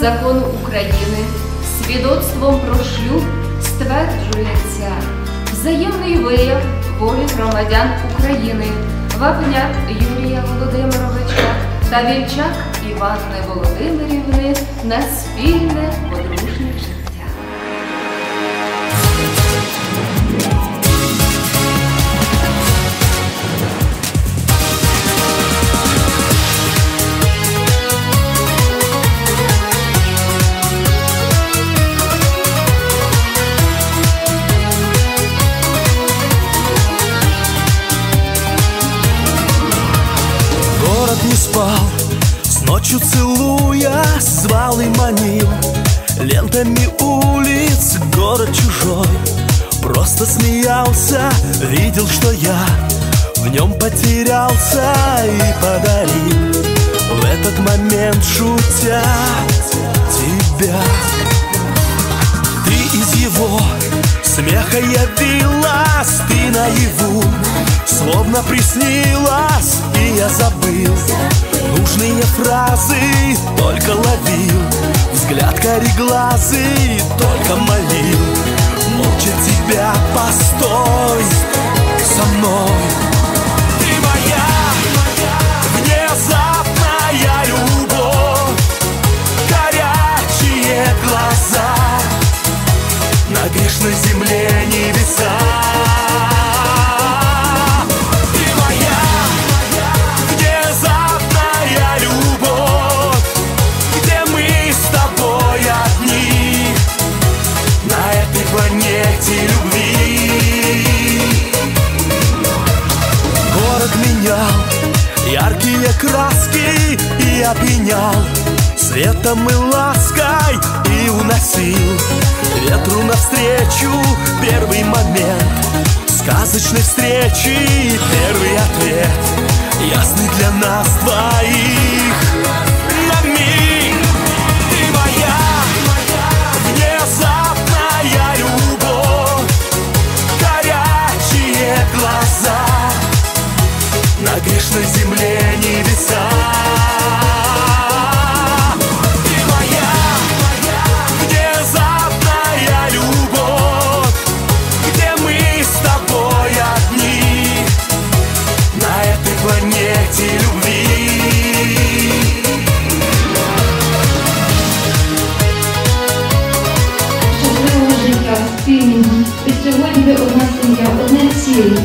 закону України. Свідоцтвом про шлюб стверджується взаємний вияв волі громадян України Вапняк Юрія Володимировича та Вільчак Іванни Володимирівни на спільне подружнє не спал, с ночью целуя, звал и манил. Лентами улиц город чужой. Просто смеялся, видел, что я В нем потерялся и подарил. В этот момент шутя тебя. Ты из его смеха явилась Ты наяву, словно приснилась И я забыл фразы Только ловил взгляд кореглазый Только молил яркие краски и опьянял Светом и лаской и уносил. Ветру навстречу первый момент. Сказочной встречи первый ответ. Ясный для нас двоих спільного. І сьогодні ви одна сім'я, одне ціле.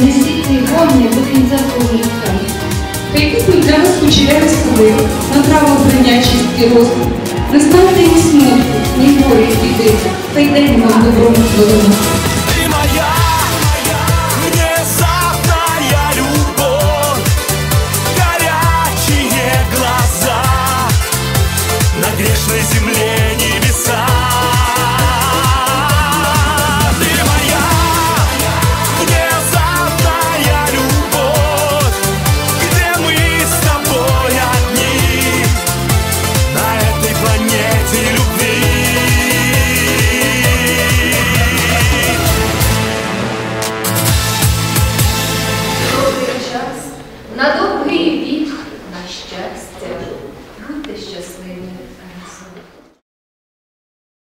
Несіть цей вогник до кінця свого життя. Хай для вас кучеряві сили, на право бринячість і розум. Не ставте ні смутку, ні горі, і біди, й день вам доброму додому.